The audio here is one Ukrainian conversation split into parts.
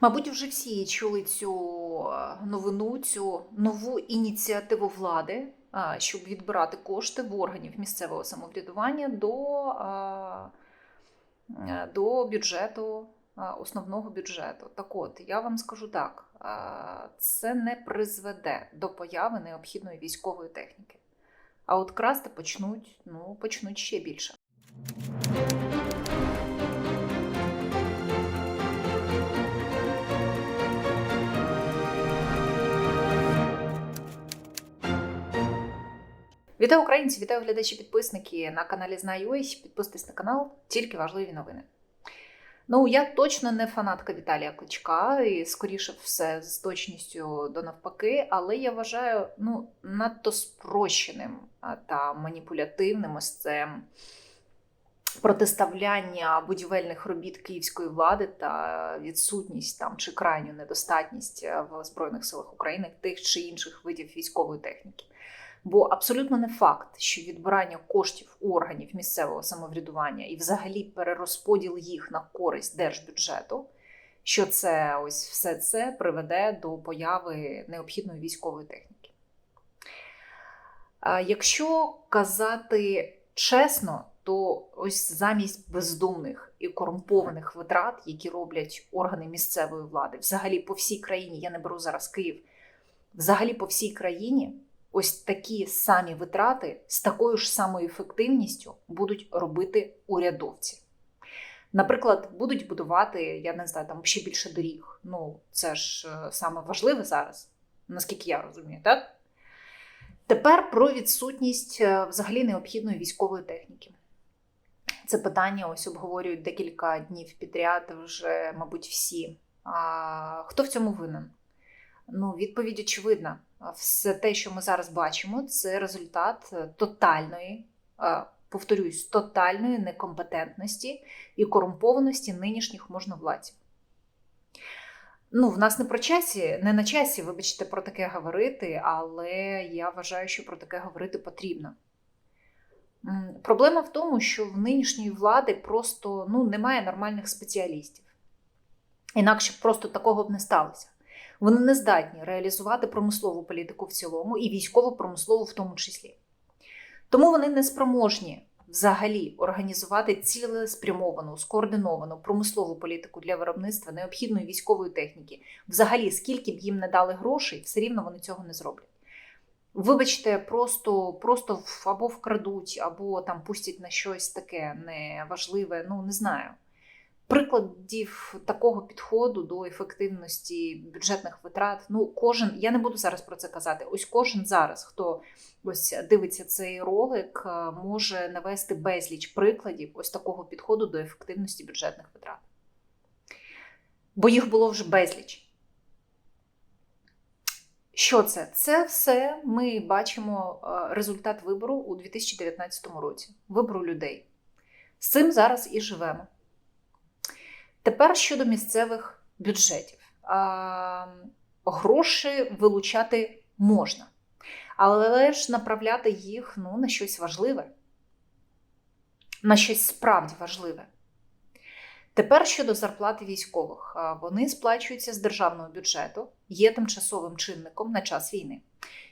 Мабуть, вже всі чули цю е, новину, цю нову ініціативу влади, щоб відбирати кошти в органів місцевого самоврядування до, е, до бюджету, основного бюджету. Так от, я вам скажу так: це не призведе до появи необхідної військової техніки. А от красти почнуть, ну, почнуть ще більше. Вітаю українці, вітаю глядачі підписники на каналі Знаю.ось. Підписуйтесь на канал, тільки важливі новини. Ну, я точно не фанатка Віталія Кличка, і скоріше все з точністю до навпаки, але я вважаю ну, надто спрощеним та маніпулятивним ось це протиставляння будівельних робіт київської влади та відсутність там чи крайню недостатність в Збройних силах України тих чи інших видів військової техніки. Бо абсолютно не факт, що відбирання коштів органів місцевого самоврядування і взагалі перерозподіл їх на користь держбюджету, що це ось все це приведе до появи необхідної військової техніки. Якщо казати чесно, то ось замість бездумних і корумпованих витрат, які роблять органи місцевої влади, взагалі по всій країні, я не беру зараз Київ, взагалі по всій країні ось такі самі витрати з такою ж самою ефективністю будуть робити урядовці. Наприклад, будуть будувати, я не знаю, там ще більше доріг. Ну, це ж е, саме важливе зараз, наскільки я розумію, так? Тепер про відсутність е, взагалі необхідної військової техніки. Це питання ось обговорюють декілька днів підряд, вже, мабуть, всі. А, Хто в цьому винен? Ну, відповідь очевидна. Все те, що ми зараз бачимо, це результат е, тотальної, е, повторюсь, тотальної некомпетентності і корумпованості нинішніх можновладців. Ну, в нас не про часі, не на часі, вибачте, про таке говорити, але я вважаю, що про таке говорити потрібно. Проблема в тому, що в нинішньої влади просто ну, немає нормальних спеціалістів. Інакше просто такого б не сталося. Вони не здатні реалізувати промислову політику в цілому і військово-промислову в тому числі. Тому вони не спроможні взагалі організувати цілеспрямовану, скоординовану промислову політику для виробництва необхідної військової техніки. Взагалі, скільки б їм не дали грошей, все рівно вони цього не зроблять. Вибачте, просто просто або вкрадуть, або там пустять на щось таке неважливе, ну не знаю. Прикладів такого підходу до ефективності бюджетних витрат. Ну, кожен, я не буду зараз про це казати. Ось кожен зараз, хто ось дивиться цей ролик, е, може навести безліч прикладів ось такого підходу до ефективності бюджетних витрат. Бо їх було вже безліч. Що це? Це все ми бачимо е, результат вибору у 2019 році. Вибору людей. З цим зараз і живемо. Тепер щодо місцевих бюджетів. Гроші вилучати можна, але ж направляти їх ну, на щось важливе, на щось справді важливе. Тепер щодо зарплати військових, вони сплачуються з державного бюджету, є тимчасовим чинником на час війни.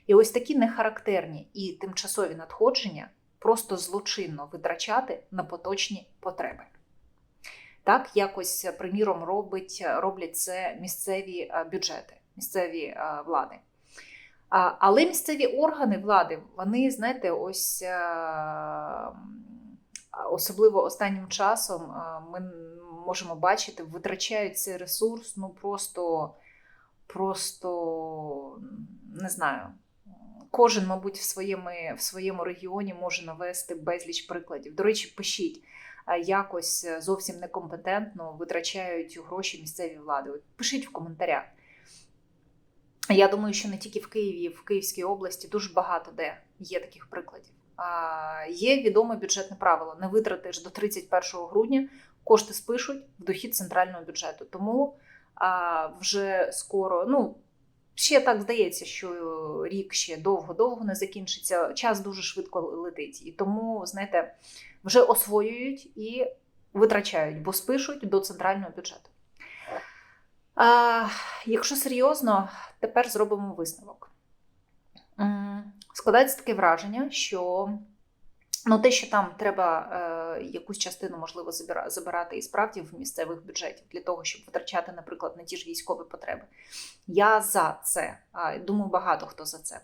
І ось такі нехарактерні і тимчасові надходження просто злочинно витрачати на поточні потреби. Так, якось, приміром, робить, роблять це місцеві е, бюджети, місцеві е, влади. Але місцеві органи влади, вони, знаєте, ось е, особливо останнім часом е, ми можемо бачити, витрачають цей ресурс, ну просто, просто не знаю. Кожен, мабуть, в своєму, в своєму регіоні може навести безліч прикладів. До речі, пишіть е, якось зовсім некомпетентно витрачають гроші місцеві влади. Пишіть в коментарях. Я думаю, що не тільки в Києві, в Київській області дуже багато де є таких прикладів. Є відоме бюджетне правило: не витратиш до 31 грудня, кошти спишуть в дохід центрального бюджету. Тому вже скоро, ну ще так здається, що рік ще довго-довго не закінчиться. Час дуже швидко летить. І тому, знаєте, вже освоюють і витрачають, бо спишуть до центрального бюджету. А, якщо серйозно, тепер зробимо висновок. Складається таке враження, що ну, те, що там треба е, якусь частину, можливо, забирати і справді в місцевих бюджетів для того, щоб витрачати, наприклад, на ті ж військові потреби. Я за це. Думаю, багато хто за це.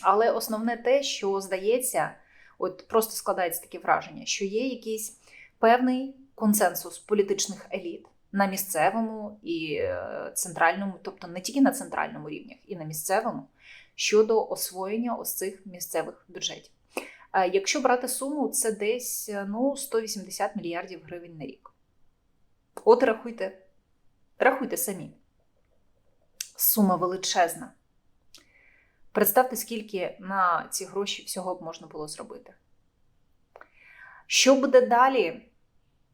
Але основне те, що здається, от просто складається таке враження, що є якийсь певний консенсус політичних еліт на місцевому і е, центральному, тобто не тільки на центральному рівнях, і на місцевому щодо освоєння ось цих місцевих бюджетів. Е, Якщо брати суму, це десь е, ну, 180 мільярдів гривень на рік. От рахуйте, рахуйте самі. Сума величезна. Представте, скільки на ці гроші всього б можна було зробити. Що буде далі?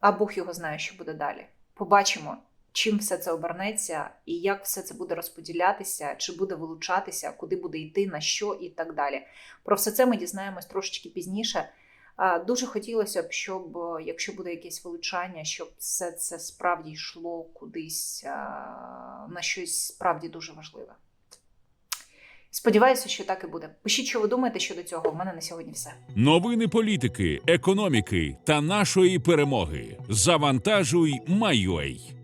А Бог його знає, що буде далі. Побачимо, чим все це обернеться і як все це буде розподілятися, чи буде вилучатися, куди буде йти, на що і так далі. Про все це ми дізнаємось трошечки пізніше. Дуже хотілося б, щоб е, якщо буде якесь вилучання, щоб все це справді йшло кудись на щось справді дуже важливе. Сподіваюся, що так і буде. Пишіть, що ви думаєте щодо цього. У мене на сьогодні все. Новини політики, економіки та нашої перемоги. Завантажуй, Майой.